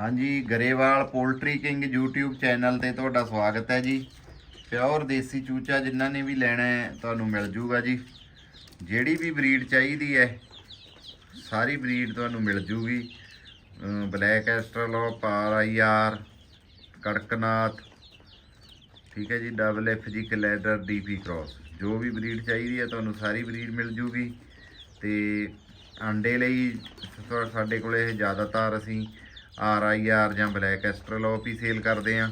ਹਾਂਜੀ, Grewal poultry king YouTube channel ਤੇ ਤੁਹਾਡਾ ਸਵਾਗਤ ਹੈ ਜੀ। ਪਿਓਰ ਦੇਸੀ ਚੂਚਾ ਜਿਨ੍ਹਾਂ ਨੇ ਵੀ ਲੈਣਾ ਹੈ, ਤੁਹਾਨੂੰ ਮਿਲ ਜੂਗਾ ਜੀ। ਜਿਹੜੀ ਵੀ ਬਰੀਡ ਚਾਹੀਦੀ ਹੈ, ਸਾਰੀ ਬਰੀਡ ਤੁਹਾਨੂੰ ਮਿਲ ਜੂਗੀ। Black Australorp R I R, Kadaknath, ਠੀਕ ਹੈ ਜੀ, ਡਬਲ ਐਫ ਜੀ, ਕਲੈਡਰ ਡੀਪੀ ਕ੍ਰਾਸ। ਜੋ ਵੀ ਬਰੀਡ ਚਾਹੀਦੀ ਹੈ, ਤੁਹਾਨੂੰ ਸਾਰੀ ਬਰੀਡ ਮਿਲ ਜੂਗੀ। ਤੇ ਅੰਡੇ ਲਈ, ਸਾ- ਸਾਡੇ ਕੋਲੇ ਜ਼ਿਆਦਾਤਰ ਅਸੀਂ ਆਰ ਆਈ ਆਰ ਜਾਂ ਬਲੈਕ ਐਸਟਰਲੋਪ ਹੀ ਸੇਲ ਕਰਦੇ ਆ।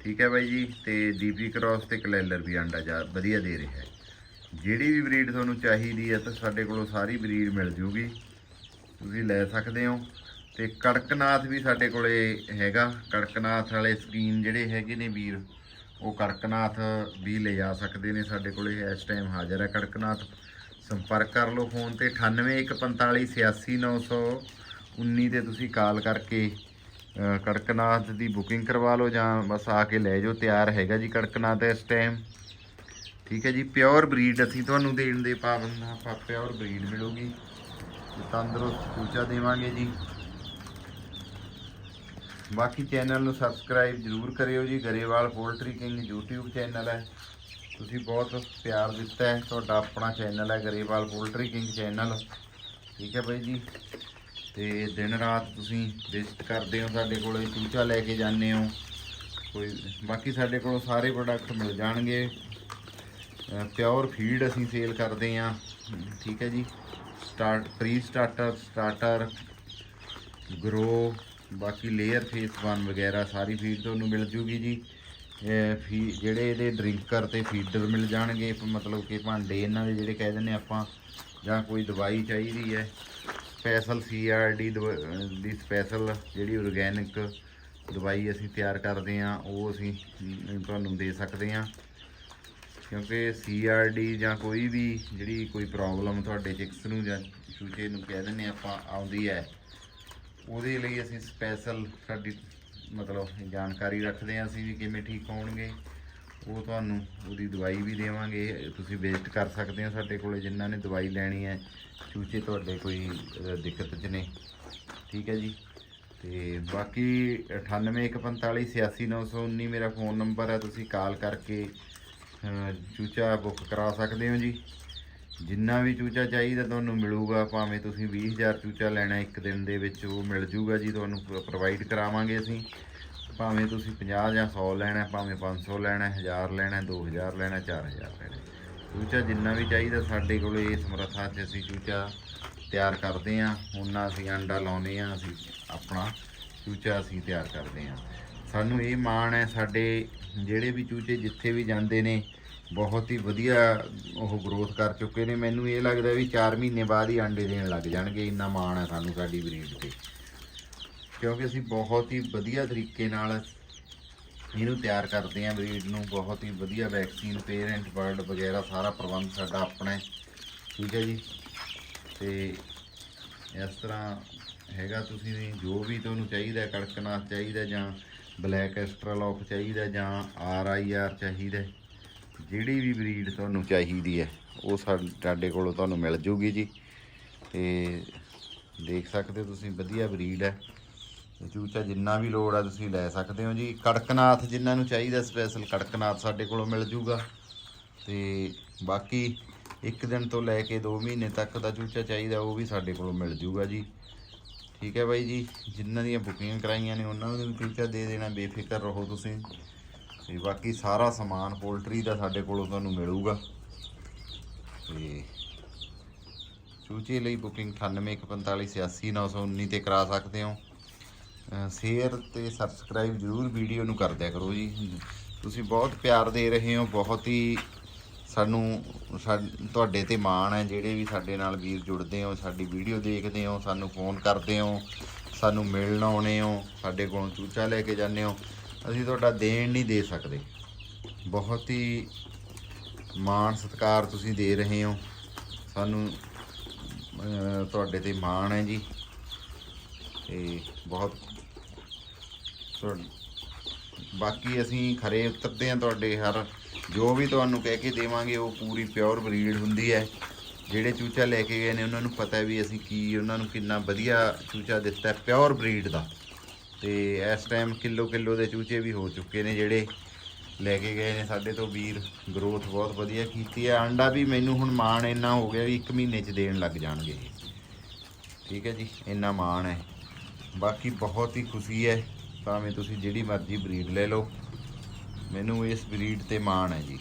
ਠੀਕ ਹੈ ਬਾਈ ਜੀ, ਤੇ ਡੀਪੀ ਕ੍ਰਾਸ ਤੇ ਕਲੈਲਰ ਵੀ ਅੰਡਾ ਜਾ ਵਧੀਆ ਦੇ ਰਿਹਾ ਹੈ। ਜਿਹੜੀ ਵੀ ਬਰੀਡ ਤੁਹਾਨੂੰ ਚਾਹੀਦੀ ਹੈ ਤਾਂ ਸਾਡੇ ਕੋਲੋਂ ਸਾਰੀ ਬਰੀਡ ਮਿਲ ਜੂਗੀ। ਤੁਸੀਂ ਲੈ ਸਕਦੇ ਹੋ। ਤੇ ਕੜਕਨਾਥ ਵੀ ਸਾਡੇ ਕੋਲੇ ਹੈਗਾ। ਕੜਕਨਾਥ ਵਾਲੇ ਸਕੀਨ ਜਿਹੜੇ ਹੈਗੇ ਨੇ ਵੀਰ, ਉਹ ਕੜਕਨਾਥ ਵੀ ਲੈ ਜਾ ਸਕਦੇ ਨੇ ਸਾਡੇ ਕੋਲੇ। ਇਸ ਟਾਈਮ ਹਾਜ਼ਰ ਹੈ ਕੜਕਨਾਥ। ਸੰਪਰਕ ਕਰ ਲਓ ਫੋਨ ਤੇ 9814586919 ਤੇ ਤੁਸੀਂ ਕਾਲ ਕਰਕੇ ਕੜਕਨਾਥ ਦੀ ਬੁਕਿੰਗ ਕਰਵਾ ਲਓ ਜਾਂ ਬਸ ਆ ਕੇ ਲੈ ਜਾਓ, ਤਿਆਰ ਹੈਗਾ ਜੀ ਕੜਕਨਾਥ ਇਸ ਟਾਈਮ ਠੀਕ ਹੈ ਜੀ ਪਿਓਰ ਬਰੀਡ ਅਸੀਂ ਤੁਹਾਨੂੰ ਦੇਣ ਦੇ ਪਾਬੰਦ ਹਾਂ, ਆਪਾਂ ਪਿਓਰ ਬਰੀਡ ਮਿਲੂਗੀ। ਤੰਦਰੁਸਤ ਚੂਚਾ ਦੇਵਾਂਗੇ ਜੀ। ਬਾਕੀ ਚੈਨਲ ਨੂੰ ਸਬਸਕ੍ਰਾਈਬ ਜਰੂਰ ਕਰਿਓ ਜੀ, Grewal poultry king YouTube channel ਹੈ। ਤੁਸੀਂ ਬਹੁਤ ਪਿਆਰ ਦਿੱਤਾ ਹੈ, ਤੁਹਾਡਾ ਆਪਣਾ ਚੈਨਲ ਹੈ ਗਰੇਵਾਲ ਪੋਲਟਰੀ ਕਿੰਗ ਚੈਨਲ ਠੀਕ ਹੈ ਬਾਈ ਜੀ। ਤੇ ਦਿਨ ਰਾਤ ਤੁਸੀਂ ਵਿਜ਼ਿਟ ਕਰਦੇ ਹੋ, ਸਾਡੇ ਕੋਲੇ ਚੂਚਾ ਲੈ ਕੇ ਜਾਂਦੇ ਹੋ। ਕੋਈ, ਬਾਕੀ ਸਾਡੇ ਕੋਲੋਂ ਸਾਰੇ ਪ੍ਰੋਡਕਟ ਮਿਲ ਜਾਣਗੇ। ਪਿਓਰ ਫੀਡ ਅਸੀਂ ਸੇਲ ਕਰਦੇ ਹਾਂ। ਠੀਕ ਹੈ ਜੀ। Start pre starter starter grow ਬਾਕੀ ਲੇਅਰ ਫੇਸ 1 ਵਗੈਰਾ ਸਾਰੀ ਫੀਡ ਤੁਹਾਨੂੰ ਮਿਲ ਜੂਗੀ ਜੀ। ਫੀ, ਜਿਹੜੇ ਇਹਦੇ ਡਰਿੰਕਰ ਤੇ ਫੀਡਰ ਮਿਲ ਜਾਣਗੇ। ਮਤਲਬ ਕਿ ਭਾਂਡੇ ਇਹਨਾਂ ਦੇ ਜਿਹੜੇ ਕਹਿ ਦਿੰਦੇ ਆਪਾਂ, ਜਾਂ ਕੋਈ ਦਵਾਈ ਚਾਹੀਦੀ ਹੈ। ਸਪੈਸ਼ਲ ਸੀਆਰਡੀ ਦੀ ਸਪੈਸ਼ਲ ਜਿਹੜੀ ਔਰਗੈਨਿਕ ਦਵਾਈ ਅਸੀਂ ਤਿਆਰ ਕਰਦੇ ਹਾਂ, ਉਹ ਅਸੀਂ ਤੁਹਾਨੂੰ ਦੇ ਸਕਦੇ ਹਾਂ। ਕਿਉਂਕਿ ਸੀਆਰਡੀ ਜਾਂ ਕੋਈ ਵੀ ਜਿਹੜੀ ਕੋਈ ਪ੍ਰੋਬਲਮ ਤੁਹਾਡੇ ਚਿਕਸ ਨੂੰ ਜਾਂ ਚੂਚੇ ਨੂੰ ਕਹਿ ਦਿੰਦੇ ਆਪਾਂ, ਆਉਂਦੀ ਹੈ, ਉਹਦੇ ਲਈ ਅਸੀਂ ਸਪੈਸ਼ਲ ਸਾਡੀ ਮਤਲਬ ਜਾਣਕਾਰੀ ਰੱਖਦੇ ਹਾਂ ਅਸੀਂ ਵੀ ਕਿਵੇਂ ਠੀਕ ਹੋਣਗੇ। ਉਹ ਤੁਹਾਨੂੰ ਉਹਦੀ ਦਵਾਈ ਵੀ ਦੇਵਾਂਗੇ। ਤੁਸੀਂ ਵਿਜ਼ਿਟ ਕਰ ਸਕਦੇ ਹੋ ਸਾਡੇ ਕੋਲੇ, ਜਿਨ੍ਹਾਂ ਨੇ ਦਵਾਈ ਲੈਣੀ ਹੈ। ਚੂਚੇ ਤੁਹਾਡੇ ਕੋਈ ਦਿੱਕਤ 'ਚ ਨੇ। ਠੀਕ ਹੈ ਜੀ। ਤੇ ਬਾਕੀ 9814586919 ਮੇਰਾ ਫੋਨ ਨੰਬਰ ਹੈ, ਤੁਸੀਂ ਕਾਲ ਕਰਕੇ ਚੂਚਾ ਬੁੱਕ ਕਰਾ ਸਕਦੇ ਹੋ ਜੀ। ਜਿੰਨਾ ਵੀ ਚੂਚਾ ਚਾਹੀਦਾ ਤੁਹਾਨੂੰ ਮਿਲੂਗਾ, ਭਾਵੇਂ ਤੁਸੀਂ 20000 ਚੂਚਾ ਲੈਣਾ ਇੱਕ ਦਿਨ ਦੇ ਵਿੱਚ, ਉਹ ਮਿਲ ਜੂਗਾ ਜੀ, ਤੁਹਾਨੂੰ ਪ੍ਰੋਵਾਈਡ ਕਰਾਵਾਂਗੇ ਅਸੀਂ। ਭਾਵੇਂ ਤੁਸੀਂ 50 ਜਾਂ 100 ਲੈਣਾ, ਭਾਵੇਂ 500 ਲੈਣਾ 1000 ਲੈਣਾ 2000 ਲੈਣਾ 4000 ਲੈਣਾ। ਚੂਚਾ ਜਿੰਨਾ ਵੀ ਚਾਹੀਦਾ ਸਾਡੇ ਕੋਲ ਇਹ ਸਮਰੱਥਾ 'ਚ ਅਸੀਂ ਚੂਚਾ ਤਿਆਰ ਕਰਦੇ ਹਾਂ। ਉਹਨਾਂ ਅਸੀਂ ਅੰਡਾ ਲਾਉਨੇ ਆ ਅਸੀਂ ਆਪਣਾ ਚੂਚਾ ਅਸੀਂ ਤਿਆਰ ਕਰਦੇ ਹਾਂ। ਸਾਨੂੰ ਇਹ ਮਾਣ ਹੈ, ਸਾਡੇ ਜਿਹੜੇ ਵੀ ਚੂਚੇ ਜਿੱਥੇ ਵੀ ਜਾਂਦੇ ਨੇ, ਬਹੁਤ ਹੀ ਵਧੀਆ ਉਹ ਗਰੋਥ ਕਰ ਚੁੱਕੇ ਨੇ। ਮੈਨੂੰ ਇਹ ਲੱਗਦਾ ਵੀ 4 ਮਹੀਨੇ ਬਾਅਦ ਹੀ ਅੰਡੇ ਦੇਣ ਲੱਗ ਜਾਣਗੇ। ਇੰਨਾ ਮਾਣ ਹੈ ਸਾਨੂੰ ਸਾਡੀ ਬਰੀਡ ਤੇ। ਕਿਉਂਕਿ ਅਸੀਂ ਬਹੁਤ ਹੀ ਵਧੀਆ ਤਰੀਕੇ ਨਾਲ ਇਹਨੂੰ ਤਿਆਰ ਕਰਦੇ ਹਾਂ ਬਰੀਡ ਨੂੰ ਬਹੁਤ ਹੀ ਵਧੀਆ ਵੈਕਸੀਨ ਪੇਰੈਂਟ ਬਰਡ ਵਗੈਰਾ ਸਾਰਾ ਪ੍ਰਬੰਧ ਸਾਡਾ ਆਪਣਾ ਹੈ। ਠੀਕ ਹੈ ਜੀ? ਤੇ ਇਸ ਤਰ੍ਹਾਂ ਹੈਗਾ ਤੁਸੀਂ ਜੋ ਵੀ ਤੁਹਾਨੂੰ ਚਾਹੀਦਾ ਕੜਕਨਾਥ ਚਾਹੀਦਾ ਜਾਂ ਬਲੈਕ ਐਸਟਰਾਲੋਪ ਚਾਹੀਦਾ ਜਾਂ ਆਰ ਆਈ ਆਰ ਚਾਹੀਦਾ ਜਿਹੜੀ ਵੀ ਬਰੀਡ ਤੁਹਾਨੂੰ ਚਾਹੀਦੀ ਹੈ, ਉਹ ਸਾ- ਸਾਡੇ ਕੋਲੋਂ ਤੁਹਾਨੂੰ ਮਿਲ ਜੂਗੀ ਜੀ। ਤੇ ਦੇਖ ਸਕਦੇ ਹੋ ਤੁਸੀਂ, ਵਧੀਆ ਬਰੀਡ ਹੈ। ਤੇ ਚੂਚਾ ਜਿੰਨਾ ਵੀ ਲੋੜ ਆ ਤੁਸੀਂ ਲੈ ਸਕਦੇ ਹੋ ਜੀ। ਕੜਕਨਾਥ ਜਿਨ੍ਹਾਂ ਨੂੰ ਚਾਹੀਦਾ ਸਪੈਸ਼ਲ ਕੜਕਨਾਥ ਸਾਡੇ ਕੋਲੋਂ ਮਿਲ ਜੂਗਾ। ਤੇ ਬਾਕੀ ਇੱਕ ਦਿਨ ਤੋਂ ਲੈ ਕੇ 2 ਮਹੀਨੇ ਤੱਕ ਦਾ ਚੂਚਾ ਚਾਹੀਦਾ, ਉਹ ਵੀ ਸਾਡੇ ਕੋਲੋਂ ਮਿਲ ਜੂਗਾ ਜੀ। ਠੀਕ ਹੈ ਬਾਈ ਜੀ ਜਿਨ੍ਹਾਂ ਦੀਆਂ ਬੁਕਿੰਗਾਂ ਕਰਾਈਆਂ ਨੇ ਉਹਨਾਂ ਨੂੰ ਵੀ ਚੂਚਾ ਦੇ ਦੇਣਾ, ਬੇਫਿਕਰ ਰਹੋ ਤੁਸੀਂ। ਤੇ ਬਾਕੀ ਸਾਰਾ ਸਮਾਨ, ਪੋਲਟਰੀ ਦਾ ਸਾਡੇ ਕੋਲੋਂ ਤੁਹਾਨੂੰ ਮਿਲੂਗਾ। ਤੇ ਚੂਚੇ ਲਈ ਬੁਕਿੰਗ 9814588919 ਤੇ ਕਰਾ ਸਕਦੇ ਹੋ। ਸ਼ੇਅਰ ਤੇ ਸਬਸਕ੍ਰਾਈਬ ਜਰੂਰ ਵੀਡੀਓ ਨੂੰ ਕਰ ਦਿਆ ਕਰੋ ਜੀ। ਤੁਸੀਂ ਬਹੁਤ ਪਿਆਰ ਦੇ ਰਹੇ ਹੋ, ਬਹੁਤ ਹੀ ਸਾਨੂੰ ਸਾ- ਤੁਹਾਡੇ ਤੇ ਮਾਣ ਹੈ, ਜਿਹੜੇ ਵੀ ਸਾਡੇ ਨਾਲ ਵੀਰ ਜੁੜਦੇ ਹੋ, ਸਾਡੀ ਵੀਡੀਓ ਦੇਖਦੇ ਹੋ, ਸਾਨੂੰ ਫੋਨ ਕਰਦੇ ਹੋ, ਸਾਨੂੰ ਮਿਲਣ ਆਉਣੇ ਹੋ, ਸਾਡੇ ਕੋਲ ਚੂਚਾ ਲੈ ਕੇ ਜਾਂਦੇ ਹੋ, ਅਸੀਂ ਤੁਹਾਡਾ ਦੇਣ ਨਹੀਂ ਦੇ ਸਕਦੇ। ਬਹੁਤ ਹੀ ਮਾਣ ਸਤਿਕਾਰ ਤੁਸੀਂ ਦੇ ਰਹੇ ਹੋ। ਸਾਨੂੰ ਤੁਹਾਡੇ ਤੇ ਮਾਣ ਹੈ ਜੀ। ਤੇ ਬਹੁਤ ਬਾਕੀ ਅਸੀਂ ਖਰੇ ਉਤਰਦੇ ਆ ਤੁਹਾਡੇ ਹਰ, ਜੋ ਵੀ ਤੁਹਾਨੂੰ ਕਹਿ ਕੇ ਦੇਵਾਂਗੇ, ਉਹ ਪੂਰੀ ਪਿਓਰ ਬਰੀਡ ਹੁੰਦੀ ਹੈ। ਜਿਹੜੇ ਚੂਚਾ ਲੈ ਕੇ ਗਏ ਨੇ, ਉਹਨਾਂ ਨੂੰ ਪਤਾ ਵੀ ਅਸੀਂ ਕੀ, ਉਹਨਾਂ ਨੂੰ ਕਿੰਨਾ ਵਧੀਆ ਚੂਚਾ ਦਿੱਤਾ ਪਿਓਰ ਬਰੀਡ ਦਾ। ਤੇ ਇਸ ਟਾਈਮ ਕਿਲੋ ਕਿਲੋ ਦੇ ਚੂਚੇ ਵੀ ਹੋ ਚੁੱਕੇ ਨੇ ਜਿਹੜੇ ਲੈ ਕੇ ਗਏ ਨੇ। ਸਾਡੇ ਤੋਂ ਵੀਰ ਗਰੋਥ ਬਹੁਤ ਵਧੀਆ ਕੀਤੀ ਹੈ। ਆਂਡਾ ਵੀ ਮੈਨੂੰ ਹੁਣ ਮਾਣ ਇੰਨਾ ਹੋ ਗਿਆ ਵੀ 1 ਮਹੀਨੇ ਚ ਦੇਣ ਲੱਗ ਜਾਣਗੇ। ਠੀਕ ਹੈ ਜੀ, ਇੰਨਾ ਮਾਣ ਹੈ। ਬਾਕੀ ਬਹੁਤ ਹੀ ਖੁਸ਼ੀ ਹੈ, ਭਾਵੇਂ ਤੁਸੀਂ ਜਿਹੜੀ ਮਰਜ਼ੀ ਬਰੀਡ ਲੈ ਲਓ। ਮੈਨੂੰ ਇਸ ਬਰੀਡ ਤੇ ਮਾਣ ਹੈ ਜੀ।